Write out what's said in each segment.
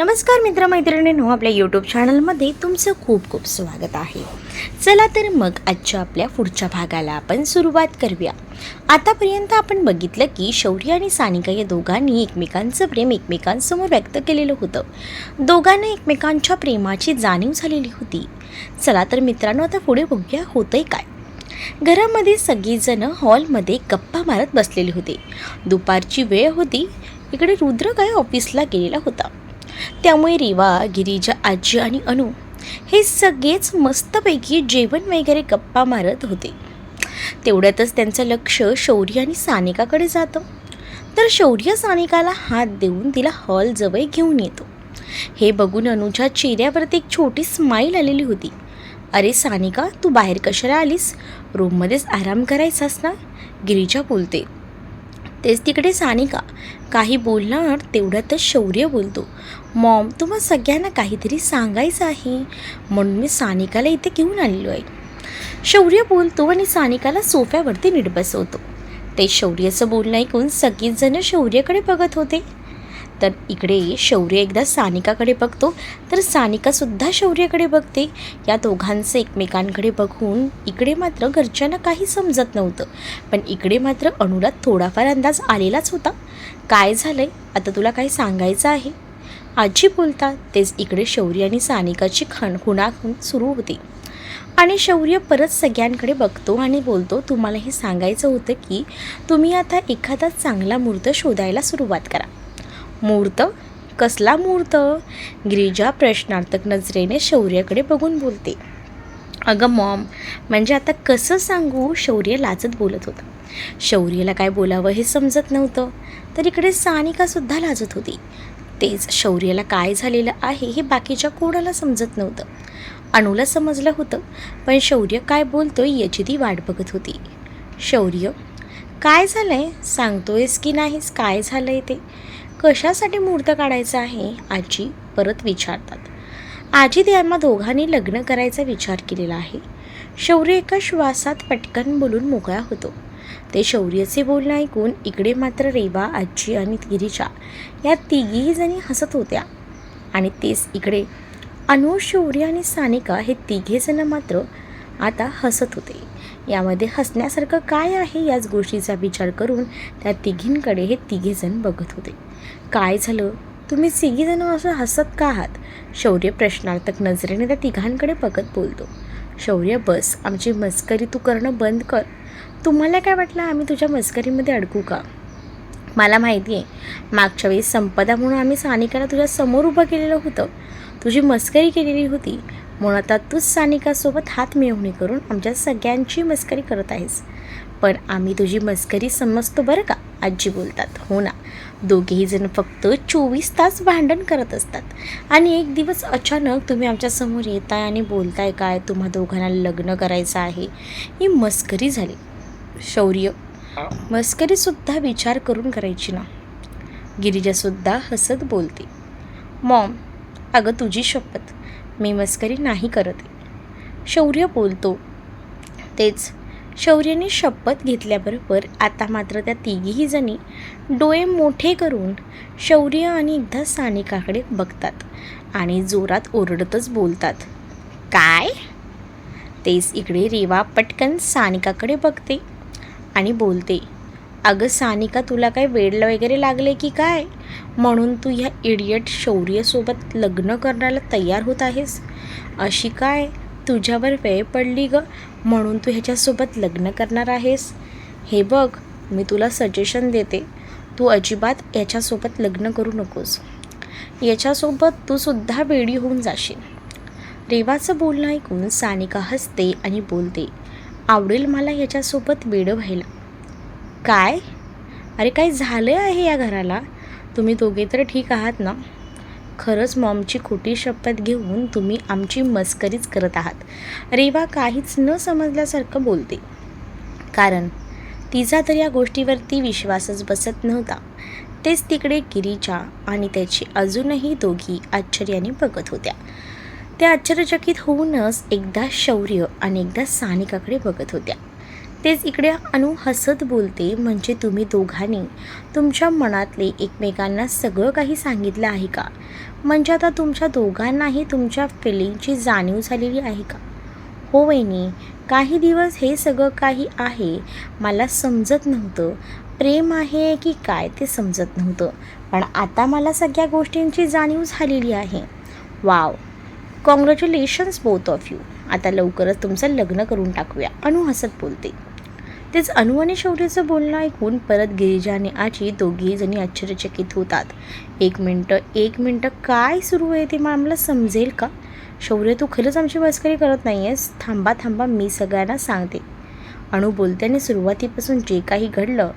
नमस्कार मित्रमैत्रिणींनो आपल्या यूट्यूब चॅनलमध्ये तुमचं खूप खूप स्वागत आहे. चला तर मग आजच्या आपल्या पुढच्या भागाला आपण सुरुवात करूया. आतापर्यंत आपण बघितलं की शौर्य आणि सानिका या दोघांनी एकमेकांचं प्रेम एकमेकांसमोर व्यक्त केलेलं होतं. दोघांना एकमेकांच्या प्रेमाची जाणीव झालेली होती. चला तर मित्रांनो आता पुढे बघूया होतंय काय. घरामध्ये सगळीजणं हॉलमध्ये गप्पा मारत बसलेले होते. दुपारची वेळ होती. इकडे रुद्र काय ऑफिसला गेलेला होता. त्यामुळे रिवा गिरीजा आजी आणि अनु हे सगळेच मस्तपैकी जेवण वगैरे गप्पा मारत होते. तेवढ्यातच त्यांचं लक्ष शौर्य आणि सानिकाकडे जातं. तर शौर्य सानिकाला हात देऊन तिला हॉलजवळ घेऊन येतो. हे बघून अनुच्या चेहऱ्यावरती एक छोटी स्माईल आलेली होती. अरे सानिका तू बाहेर कशाला आलीस? रूममध्येच आराम करायचास ना? गिरीजा बोलते. तेच तिकडे सानिका काही बोलणार तेवढ्यातच शौर्य बोलतो. मॉम तुम्हा सगळ्यांना काहीतरी सांगायचं आहे. म्हणून मी सानिकाला इथे घेऊन आलेलो आहे. शौर्य बोलतो आणि सानिकाला सोफ्यावरती नीट बसवतो. ते शौर्याचं बोलणं ऐकून सगळीच जण शौर्यकडे बघत होते. तर इकडे शौर्य एकदा सानिकाकडे बघतो. तर सानिकासुद्धा शौर्याकडे बघते. या दोघांचं एकमेकांकडे बघून इकडे मात्र घरच्यांना काही समजत नव्हतं. पण इकडे मात्र अणूला थोडाफार अंदाज आलेलाच होता. काय झालं आहे आता तुला काही सांगायचं आहे? आजी बोलतात तेच इकडे शौर्य आणि सानिकाची खण खुणाखून सुरू होती. आणि शौर्य परत सगळ्यांकडे बघतो आणि बोलतो तुम्हाला हे सांगायचं होतं की तुम्ही आता एखादा चांगला मूर्त शोधायला सुरुवात करा. मुहूर्त? कसला मुहूर्त? गिरिजा प्रश्नार्थक नजरेने शौर्याकडे बघून बोलते. अगं मॉम म्हणजे आता कसं सांगू? शौर्य लाजत बोलत होता. शौर्यला काय बोलावं हे समजत नव्हतं. तर इकडे सानिकासुद्धा लाजत होती. तेच शौर्याला काय झालेलं आहे हे बाकीच्या कोणाला समजत नव्हतं. अणूला समजलं होतं पण शौर्य काय बोलतोय याची ती वाट बघत होती. शौर्य काय झालं आहे सांगतोयस की नाहीस? काय झालं आहे ते? कशासाठी मुहूर्त काढायचा आहे? आजी परत विचारतात. आजी त्यांना दोघांनी लग्न करायचा विचार केलेला आहे. शौर्य एका श्वासात पटकन बोलून मोकळा होतो. ते शौर्यचे बोलणं ऐकून इकडे मात्र रेवा आजी आणि गिरीजा या तिघीही जणी हसत होत्या. आणि तेच इकडे अनु शौर्य आणि सानिका हे तिघेजणं मात्र आता हसत होते. यामध्ये हसण्यासारखं काय आहे याच गोष्टीचा विचार करून त्या तिघींकडे हे तिघेजण बघत होते. काय झालं? तुम्ही तिघीजण असं हसत का आहात? शौर्य प्रश्नार्थक नजरेने त्या तिघांकडे बघत बोलतो. शौर्य बस आमची मस्करी तू करणं बंद कर. तुम्हाला काय वाटलं आम्ही तुझ्या मस्करीमध्ये अडकू का? मला माहिती आहे. मागच्या वेळी संपदा म्हणून आम्ही सानिकाला तुझ्या समोर उभं केलेलं होतं. तुझी मस्करी केलेली होती. म्हणून आता तूच सानिकासोबत हात मिळवणी करून आमच्या सगळ्यांची मस्करी करत आहेस. पण आम्ही तुझी मस्करी समजतो बरं का? आजी बोलतात. हो ना. दोघेही जण फक्त चोवीस तास भांडण करत असतात. आणि एक दिवस अचानक तुम्ही आमच्यासमोर येताय आणि बोलताय काय? तुम्हा दोघांना लग्न करायचं आहे. ही मस्करी झाली. शौर्य. मस्करीसुद्धा विचार करून करायची ना. गिरिजासुद्धा हसत बोलते. मॉम अगं तुझी शपथ. मी मस्करी नाही करत. शौर्य बोलतो. तेच. शौर्याने शपथ घेतल्याबरोबर आता मात्र त्या तिघीही जणी डोळे मोठे करून शौर्य आणि एकदा सानिकाकडे बघतात आणि जोरात ओरडतच बोलतात. काय? तेच इकडे रेवा पटकन सानिकाकडे बघते आणि बोलते अगं सानिका तुला काय वेळ वगैरे लागले की काय? म्हणून तू ह्या इडियट शौर्यसोबत लग्न करण्याला तयार होत आहेस? अशी काय तुझ्यावर वेळ पडली ग? म्हणून तू ह्याच्यासोबत लग्न करणार आहेस? हे बघ मी तुला सजेशन देते. तू अजिबात याच्यासोबत लग्न करू नकोस. याच्यासोबत तू सुद्धा वेडी होऊन जाशील. रेवाचं बोलणं ऐकून सानिका हसते आणि बोलते आवडेल मला याच्यासोबत वेडं व्हायला. काय? अरे काय झालं आहे या घराला? तुम्ही दोघे तर ठीक आहात ना? खरंच मॉमची खोटी शपथ घेऊन तुम्ही आमची मस्करीच करत आहात. रेवा काहीच न समजल्यासारखं बोलते. कारण तिचा तर या गोष्टीवरती विश्वासच बसत नव्हता. तेच तिकडे गिरीजा आणि त्याची अजूनही दोघी आश्चर्याने बघत होत्या. त्या आश्चर्यचकित होऊनच एकदा शौर्य आणि एकदा सानिकाकडे बघत होत्या. तेच इकडे अनु हसत बोलते म्हणजे तुम्ही दोघांनी. तुमच्या मनातले एकमेकांना सगळं काही सांगितलं आहे का? म्हणजे आता तुमच्या दोघांनाही तुमच्या फिलिंगची जाणीव झालेली आहे का? हो वहिनी काही दिवस हे सगळं काही आहे मला समजत नव्हतं. प्रेम आहे की काय ते समजत नव्हतं. पण आता मला सगळ्या गोष्टींची जाणीव झालेली आहे. Wow! Congratulations both of you आता लवकरच तुमचं लग्न करून टाकूया. अनु हसत बोलते. तेच अनु आणि शौर्याचं बोलणं ऐकून परत गिरिजा आणि आजी दोघीजणी जणी आश्चर्यचकित होतात. एक मिनटं एक मिनटं काय सुरू आहे ते आम्हाला समजेल का? शौर्य तू खरंच आमची मस्करी करत नाही आहेस थांबा थांबा मी सगळ्यांना सांगते. अणू बोलते सुरुवातीपासून जे काही घडलं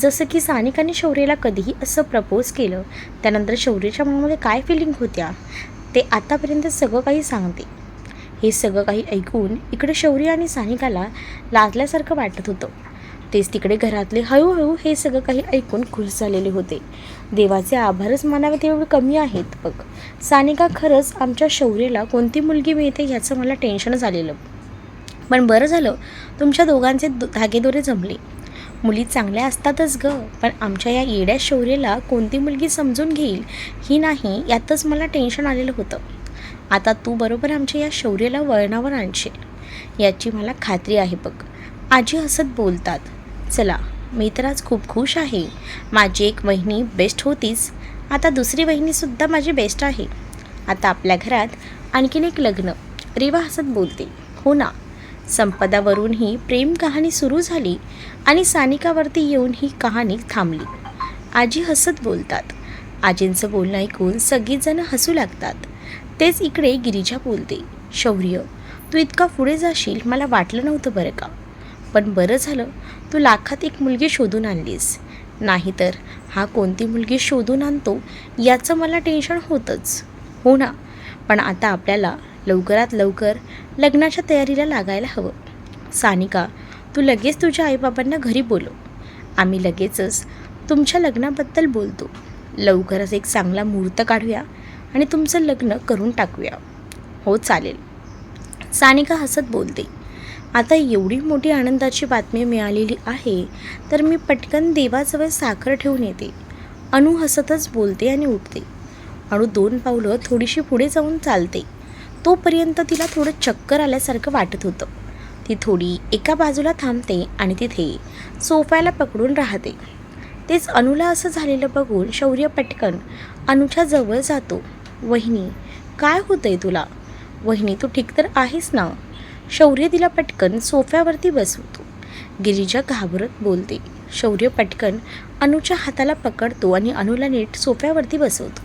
जसं की सानिकाने शौर्याला कधीही असं प्रपोज केलं त्यानंतर शौर्याच्या मनामध्ये काय फिलिंग होत्या ते आतापर्यंत सगळं काही सांगते. हे सगळं काही ऐकून इकडे शौर्य आणि सानिकाला लाजल्यासारखं वाटत होतं. तेच तिकडे घरातले हळूहळू हे सगळं काही ऐकून खुश झालेले होते. देवाचे आभारच मानावे तेवढे कमी आहेत बघ. सानिका खरंच आमच्या शौर्यला कोणती मुलगी मिळते ह्याचं मला टेन्शन झालेलं. पण बरं झालं तुमच्या दोघांचे धागेदोरे जमले. मुली चांगल्या असतातच ग पण आमच्या या येड्या शौर्यला कोणती मुलगी समजून घेईल ही नाही यातच मला टेन्शन आलेलं होतं. आता तू बरोबर आमच्या या शौर्याला वळणावर आणशील. याची मला खात्री आहे बघ. आजी हसत बोलतात. चला मी तर आज खूप खुश आहे. माझी एक वहिनी बेस्ट होतीच. आता दुसरी वहिनीसुद्धा माझी बेस्ट आहे. आता आपल्या घरात आणखीन एक लग्न. रेवा हसत बोलते. हो ना. संपदावरून ही प्रेम कहाणी सुरू झाली आणि सानिकावरती येऊन ही कहाणी थांबली. आजी हसत बोलतात. आजींचं बोलणं ऐकून सगळीजणं हसू लागतात. तेच इकडे गिरिजा बोलते शौर्य तू इतका पुढे जाशील मला वाटलं नव्हतं बरं का. पण बरं झालं तू लाखात एक मुलगी शोधून आणलीस. नाहीतर हा कोणती मुलगी शोधून आणतो याचं मला टेन्शन होतंच. हो ना पण आता आपल्याला लवकरात लवकर लग्नाच्या तयारीला लागायला हवं. सानिका तू लगेच तुझ्या आईबाबांना घरी बोलव. आम्ही लगेचच तुमच्या लग्नाबद्दल बोलतो. लवकरच एक चांगला मुहूर्त काढूया. आणि तुमचं लग्न करून टाकूया. हो चालेल. सानिका हसत बोलते. आता एवढी मोठी आनंदाची बातमी मिळालेली आहे तर मी पटकन देवाजवळ साखर ठेवून येते. अनु हसतच बोलते आणि उठते. अणू दोन पावलं थोडीशी पुढे जाऊन चालते. तोपर्यंत तिला थोडं चक्कर आल्यासारखं वाटत होतं. ती थोडी एका बाजूला थांबते आणि तिथे सोफ्याला पकडून राहते. तेच अनुला असं झालेलं बघून शौर्य पटकन अनुच्या जवळ जातो. वहिनी काय होतंय तुला? वहिनी तू ठीक तर आहेस ना? शौर्य तिला पटकन सोफ्यावरती बसवतो. गिरिजा घाबरत बोलते. शौर्य पटकन अनुच्या हाताला पकडतो आणि अनुला नीट सोफ्यावरती बसवतो.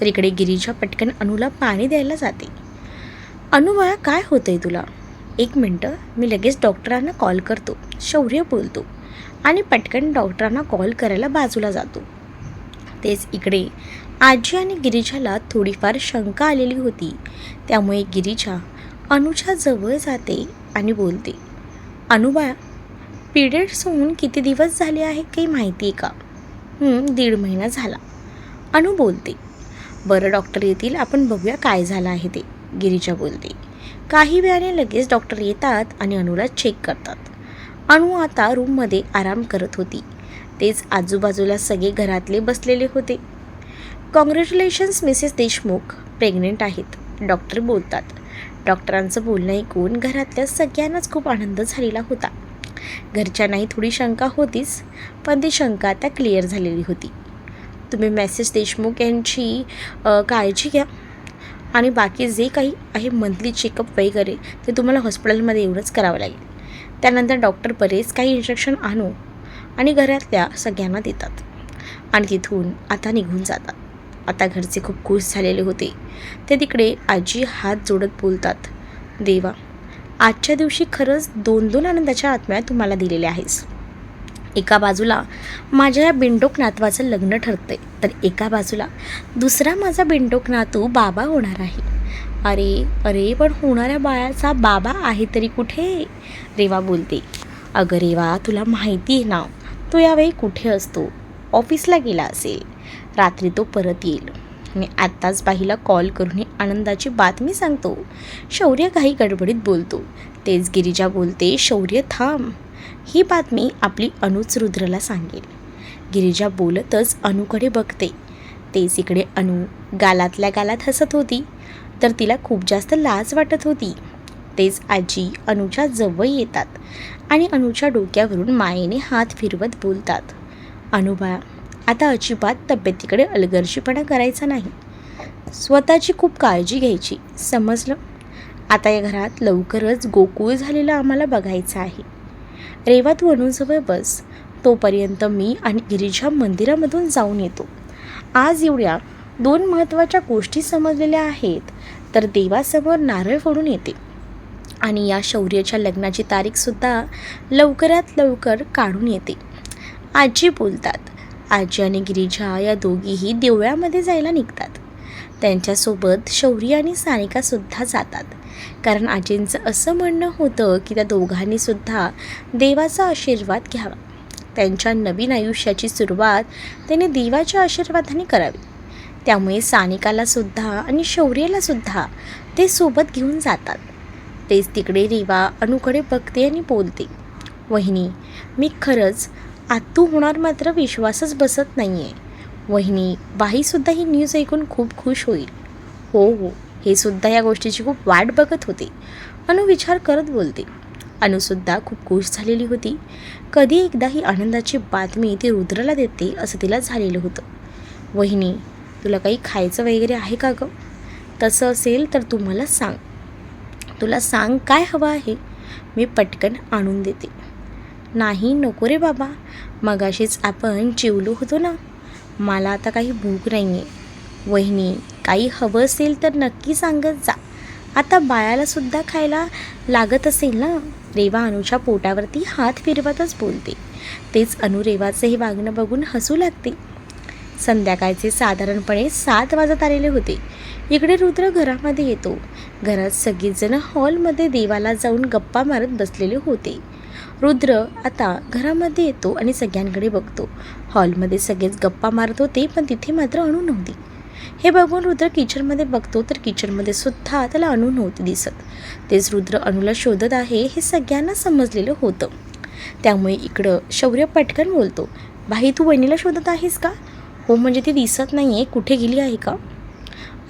तर इकडे गिरिजा पटकन अनुला पाणी द्यायला जाते. अनु बाळा काय होतंय तुला? एक मिनटं मी लगेच डॉक्टरांना कॉल करतो. शौर्य बोलतो आणि पटकन डॉक्टरांना कॉल करायला बाजूला जातो. तेच इकडे. आजी आणि गिरीजाला थोडीफार शंका आलेली होती. त्यामुळे गिरीजा अनुच्या जवळ जाते आणि बोलते अनुबा पिरियड्स होऊन किती दिवस झाले आहे काही माहिती आहे का? दीड महिना झाला. अनु बोलते बरं डॉक्टर येतील आपण बघूया काय झालं आहे ते. गिरीजा बोलते काही वेळाने लगेच डॉक्टर येतात आणि अनुला चेक करतात. अनु आता रूममध्ये आराम करत होती. तेच आजूबाजूला सगळे घरातले बसलेले होते. Congratulations Mrs Deshmukh. प्रेग्नेंट आहेत. डॉक्टर बोलतात. डॉक्टरांचं बोलणं ऐकून घरातल्या सगळ्यांनाच खूप आनंद झालेला होता. घरच्यांनाही थोडी शंका होतीच पण ती शंका आता क्लिअर झालेली होती. तुम्ही मेसेज देशमुख यांची काळजी घ्या. आणि बाकी जे काही आहे मंथली चेकअप वगैरे ते तुम्हाला हॉस्पिटलमध्ये एवढंच करावं लागेल. त्यानंतर डॉक्टर बरेच काही इंजेक्शन आणू. आणि घरातल्या सगळ्यांना देतात. आणि तिथून आता निघून जातात. आता घरचे खूप खुश झालेले होते. ते तिकडे आजी हात जोडत बोलतात देवा आजच्या दिवशी खरंच दोन दोन आनंदाच्या आत्म्या तुम्हाला दिलेल्या आहेस. एका बाजूला माझ्या या बिंडोक नातवाचं लग्न ठरतंय तर एका बाजूला दुसरा माझा बिंडोक नातू बाबा होणार आहे. अरे अरे पण होणाऱ्या बाळाचा बाबा आहे तरी कुठे? रेवा बोलते अगं रेवा तुला माहिती आहे ना तो यावेळी कुठे असतो? ऑफिसला गेला असेल. रात्री तो परत येईल. आणि आत्ताच बाईला कॉल करून ही आनंदाची बातमी सांगतो. शौर्य काही गडबडीत बोलतो. तेच गिरिजा बोलते शौर्य थांब. ही बातमी आपली अनुच रुद्रला सांगेल. गिरिजा बोलतच अनुकडे बघते. तेच इकडे अनु गालातल्या गालात हसत होती. तर तिला खूप जास्त लाज वाटत होती. तेच आजी अनुच्या जवळ येतात आणि अनुच्या डोक्यावरून मायेने हात फिरवत बोलतात अनुबा आता अजिबात तब्येतीकडे अलगर्जीपणा करायचा नाही. स्वतःची खूप काळजी घ्यायची समजलं? आता या घरात लवकरच गोकुळ झालेलं आम्हाला बघायचं आहे. रेवा तू अनुजवळ बस तोपर्यंत मी आणि गिरिजा मंदिरामधून जाऊन येतो. आज एवढ्या दोन महत्त्वाच्या गोष्टी समजलेल्या आहेत तर देवासमोर नारळ फोडून येते. आणि या शौर्याच्या लग्नाची तारीखसुद्धा लवकरात लवकर काढून येते. आजी बोलतात आजी आणि गिरिजा या दोघीही देवळामध्ये जायला निघतात. त्यांच्यासोबत शौर्य आणि सानिकासुद्धा जातात. कारण आजींचं असं म्हणणं होतं की त्या दोघांनीसुद्धा देवाचा आशीर्वाद घ्यावा. त्यांच्या नवीन आयुष्याची सुरुवात त्यांनी देवाच्या आशीर्वादाने करावी. त्यामुळे सानिकालासुद्धा आणि शौर्यालासुद्धा ते सोबत घेऊन जातात. तेच तिकडे रेवा अनुकडे बघते आणि बोलते. वहिनी मी खरंच आतू होणार मात्र विश्वासच बसत नाही आहे वहिनी बाईसुद्धा ही न्यूज ऐकून खूप खुश होईल. हो हो हे सुद्धा या गोष्टीची खूप वाट बघत होते. अनु विचार करत बोलते. अनुसुद्धा खूप खुश झालेली होती. कधी एकदा ही आनंदाची बातमी ती रुद्रला देते असं तिला झालेलं होतं. वहिनी तुला काही खायचं वगैरे आहे का गं? तसं असेल तर तू मला सांग. तुला सांग काय हवं आहे? मी पटकन आणून देते. नाही नको रे बाबा. मगाशीच आपण जेवलो होतो ना. मला आता काही भूक नाही आहे वहिनी काही हवं असेल तर नक्की सांगत जा. आता बाळालासुद्धा खायला लागत असेल ना? रेवा अनुच्या पोटावरती हात फिरवतच बोलते. तेच अनु रेवाचं हे वागणं बघून हसू लागते. संध्याकाळचे साधारणपणे सात वाजत आलेले होते. इकडे रुद्र घरामध्ये येतो. घरात सगळीजण हॉलमध्ये देवाला जाऊन गप्पा मारत बसलेले होते. रुद्र आता घरामध्ये येतो आणि सगळ्यांकडे बघतो. हॉलमध्ये सगळेच गप्पा मारत होते पण तिथे मात्र अणू नव्हती. हे बघून रुद्र किचनमध्ये बघतो तर किचनमध्ये सुद्धा त्याला अणू नव्हती दिसत. तेच रुद्र अणूला शोधत आहे हे सगळ्यांना समजलेलं होतं. त्यामुळे इकडं शौर्य पटकन बोलतो भाई तू वहिनीला शोधत आहेस का? हो म्हणजे ती दिसत नाही आहे कुठे गेली आहे का?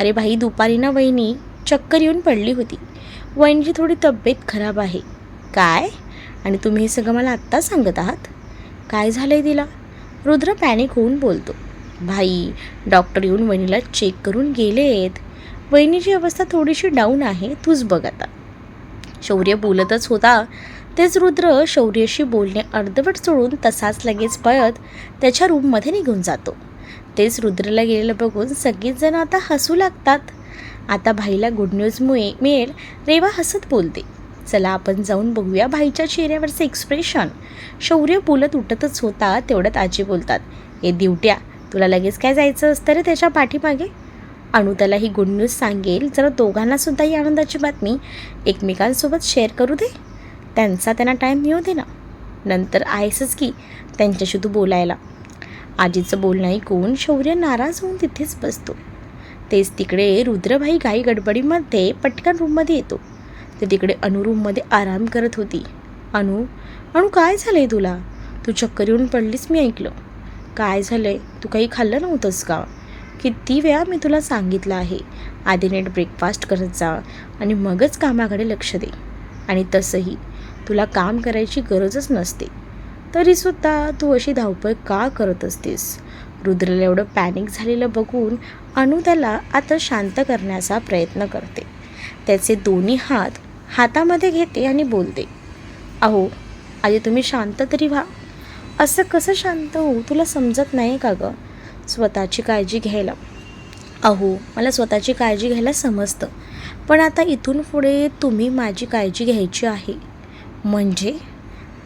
अरे भाई दुपारी ना वहिनी चक्कर येऊन पडली होती. वहिनीची थोडी तब्येत खराब आहे. काय? आणि तुम्ही हे सगळं मला आत्ता सांगत आहात? काय झालं आहे तिला? रुद्र पॅनिक होऊन बोलतो. भाई डॉक्टर येऊन वहिनीला चेक करून गेलेत. वहिनीची अवस्था थोडीशी डाऊन आहे तूच बघ आता. शौर्य बोलतच होता. तेच रुद्र शौर्यशी बोलणे अर्धवट सोडून तसाच लगेच पळत त्याच्या रूममध्ये निघून जातो. तेच रुद्रला गेलेलं बघून सगळीच जण आता हसू लागतात. आता भाईला गुड न्यूजमुळे मिळेल रेवा हसत बोलते. चला आपण जाऊन बघूया भाईच्या चेहऱ्यावरचं एक्सप्रेशन शौर्य बोलत उठतच होता तेवढ्यात आजी बोलतात ए दिवट्या तुला लगेच काय जायचं असतं रे त्याच्या पाठीमागे? अणू त्याला ही गुड न्यूज सांगेल जरा दोघांनासुद्धा ही आनंदाची बातमी. एकमेकांसोबत शेअर करू दे. त्यांचा त्यांना टाईम मिळू दे ना. नंतर आहेसच की त्यांच्याशी तू बोलायला. आजीचं बोलणं ऐकून शौर्य नाराज होऊन तिथेच बसतो. तेच तिकडे रुद्रभाई घाई गडबडीमध्ये पटकन रूममध्ये येतो. ते तिकडे अनु रूममध्ये आराम करत होती. अनु अनु काय झालं आहे तुला? तू चक्कर येऊन पडलीस मी ऐकलं. काय झालं आहे तू काही खाल्लं नव्हतंस का? किती वेळा मी तुला सांगितलं आहे. आधी नीट ब्रेकफास्ट करत जा आणि मगच कामाकडे लक्ष दे. आणि तसंही तुला काम करायची गरजच नसते. तरीसुद्धा तू अशी धावपळ का करत असतेस? रुद्रला एवढं पॅनिक झालेलं बघून अनु त्याला आता शांत करण्याचा प्रयत्न करते. त्याचे दोन्ही हात हातामध्ये घेते आणि बोलते अहो आधी तुम्ही शांत तरी व्हा. असं कसं शांत होऊ? तुला समजत नाही का गं? स्वतःची काळजी घ्यायला. अहो मला स्वतःची काळजी घ्यायला समजतं. पण आता इथून पुढे तुम्ही माझी काळजी घ्यायची आहे. म्हणजे?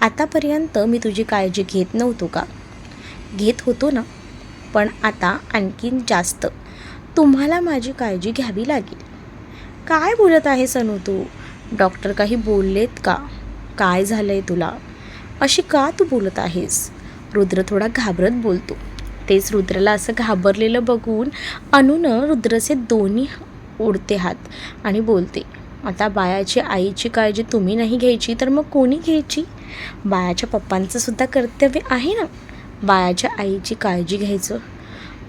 आतापर्यंत मी तुझी काळजी घेत नव्हतो का? घेत होतो ना. पण आता आणखीन जास्त. तुम्हाला माझी काळजी घ्यावी लागेल. काय बोलत आहेस अनु तू? डॉक्टर काही बोललेत का? काय झालं आहे तुला? अशी का तू बोलत आहेस? रुद्र थोडा घाबरत बोलतो. तेच रुद्रला असं घाबरलेलं बघून अनुनं रुद्रचे दोन्ही ओढते हात आणि बोलते आता बायाची आईची काळजी तुम्ही नाही घ्यायची तर मग कोणी घ्यायची? बायाच्या पप्पांचं सुद्धा कर्तव्य आहे ना बायाच्या आईची काळजी घ्यायचं.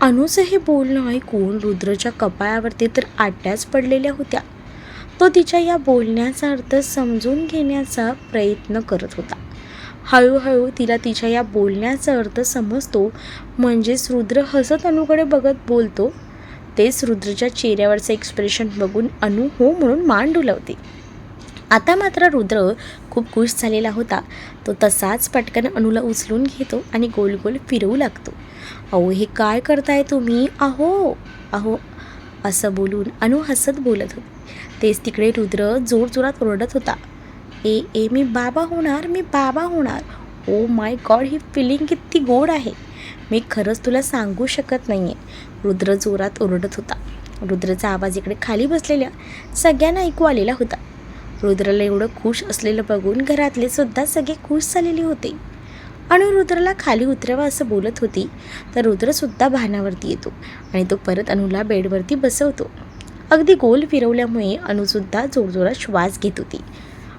अनुचं हे बोलणं ऐकून रुद्रच्या कपाळावरती तर आट्याच पडलेल्या होत्या. तो तिच्या या बोलण्याचा अर्थ समजून घेण्याचा प्रयत्न करत होता. हळूहळू तिला तिच्या या बोलण्याचा अर्थ समजतो म्हणजेच रुद्र हसत अनुकडे बघत बोलतो तेच रुद्रच्या चेहऱ्यावरचं एक्सप्रेशन बघून अनु हो म्हणून मान डुलवते. आता मात्र रुद्र खूप खुश झालेला होता. तो तसाच पटकन अनुला उचलून घेतो आणि गोल गोल फिरवू लागतो. अहो हे काय करताय तुम्ही? अहो अहो असं बोलून अनु हसत बोलत होती. तेच तिकडे रुद्र जोरजोरात ओरडत होता. ए ए मी बाबा होणार मी बाबा होणार. Oh my God he feeling किती गोड आहे. मी खरंच तुला सांगू शकत नाही आहे रुद्र जोरात ओरडत होता. रुद्रचा आवाज इकडे खाली बसलेल्या सगळ्यांना ऐकू आलेला होता. रुद्रला एवढं खुश असलेलं बघून घरातले सुद्धा सगळे खुश झालेले होते. आणि रुद्रला खाली उतरावं असं बोलत होती तर रुद्रसुद्धा भानावरती येतो आणि तो परत अनुला बेडवरती बसवतो. अगदी गोल फिरवल्यामुळे अनुसुद्धा जोरजोरात श्वास घेत होती.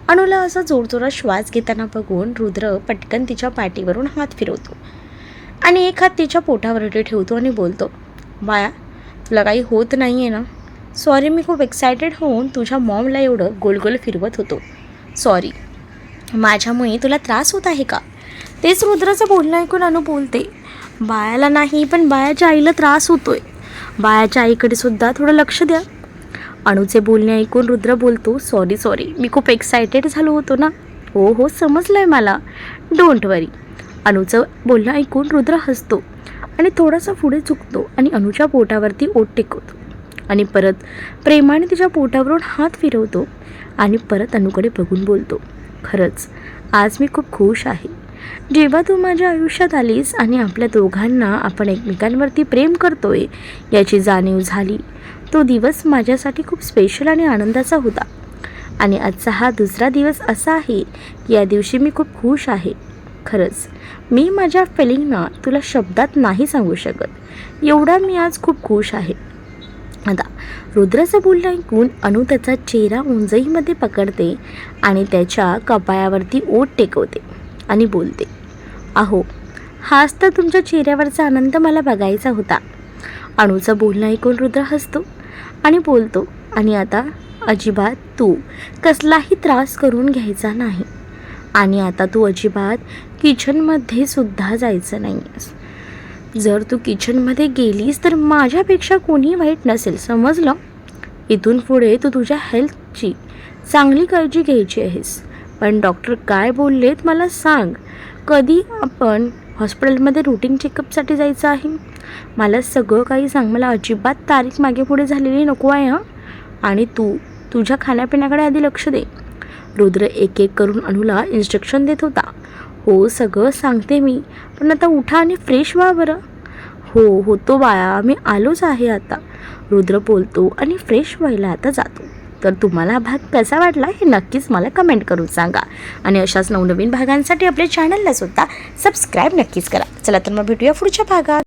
अनुला असा जोरजोरात श्वास घेताना बघून रुद्र पटकन तिच्या पाठीवरून हात फिरवतो. आणि एक हात तिच्या पोटावरती ठेवतो आणि बोलतो बाया तुला काही होत नाही आहे ना? सॉरी मी खूप एक्सायटेड होऊन तुझ्या मॉमला एवढं गोलगोल फिरवत होतो. सॉरी माझ्यामुळे तुला त्रास होत आहे का? तेच रुद्राचं बोलणं ऐकून अनु बोलते बायाला नाही पण बायाच्या आईला त्रास होतोय. बायाच्या आईकडे सुद्धा थोडं लक्ष द्या. अणूचे बोलणे ऐकून रुद्र बोलतो सॉरी सॉरी मी खूप एक्सायटेड झालो होतो ना? हो हो समजलं आहे मला. डोंट वरी अनुचं बोलणं ऐकून रुद्र हसतो आणि थोडासा पुढे चुकतो आणि अनुच्या पोटावरती ओट टेकवतो. आणि परत प्रेमाने तिच्या पोटावरून हात फिरवतो आणि परत अणूकडे बघून बोलतो खरंच आज मी खूप खुश आहे. जेव्हा तू माझ्या आयुष्यात आलीस आणि आपल्या दोघांना आपण एकमेकांवरती प्रेम करतोय याची जाणीव झाली. तो दिवस माझ्यासाठी खूप स्पेशल आणि आनंदाचा होता. आणि आजचा हा दुसरा दिवस असा आहे की या दिवशी मी खूप खुश आहे. खरंच. मी माझ्या फिलिंगना तुला शब्दात नाही सांगू शकत. एवढा मी आज खूप खुश आहे. आता रुद्राचं बोलणं ऐकून अनु त्याचा चेहरा उंजईमध्ये पकडते आणि त्याच्या कपाळावरती ओठ टेकवते आणि बोलते अहो हाच तर तुमच्या चेहऱ्यावरचा आनंद मला बघायचा होता. अणूचं बोलणं ऐकून रुद्र हसतो आणि बोलतो आणि आता अजिबात तू कसलाही त्रास करून घ्यायचा नाही. आणि आता तू अजिबात किचनमध्ये सुद्धा जायचं नाही आहेस जर तू किचनमध्ये गेलीस तर माझ्यापेक्षा कोणी वाईट नसेल समजलं? इथून पुढे तू तुझ्या हेल्थची चांगली काळजी घ्यायची आहेस. पण डॉक्टर काय बोललेत मला सांग. कधी आपण हॉस्पिटलमध्ये रुटीन चेकअपसाठी जायचं आहे? मला सगळं काही सांग. मला अजिबात तारीख मागे पुढे झालेली नको आहे हां? आणि तू तुझ्या खाण्यापिण्याकडे आधी लक्ष दे. रुद्र एक एक करून अनुला इन्स्ट्रक्शन देत होता. हो सगळं सांगते मी पण आता उठा आणि फ्रेश व्हा बरं. हो होतो बाळा मी आलोच आहे आता. रुद्र बोलतो आणि फ्रेश व्हायला आता जातो. तर तुम्हाला हा भाग कसा वाटला हे नक्कीच मला कमेंट करून सांगा. आणि अशाच नवनवीन भागांसाठी आपल्या चॅनलला सुद्धा सबस्क्राईब नक्कीच करा. चला तर मग भेटूया पुढच्या भागात.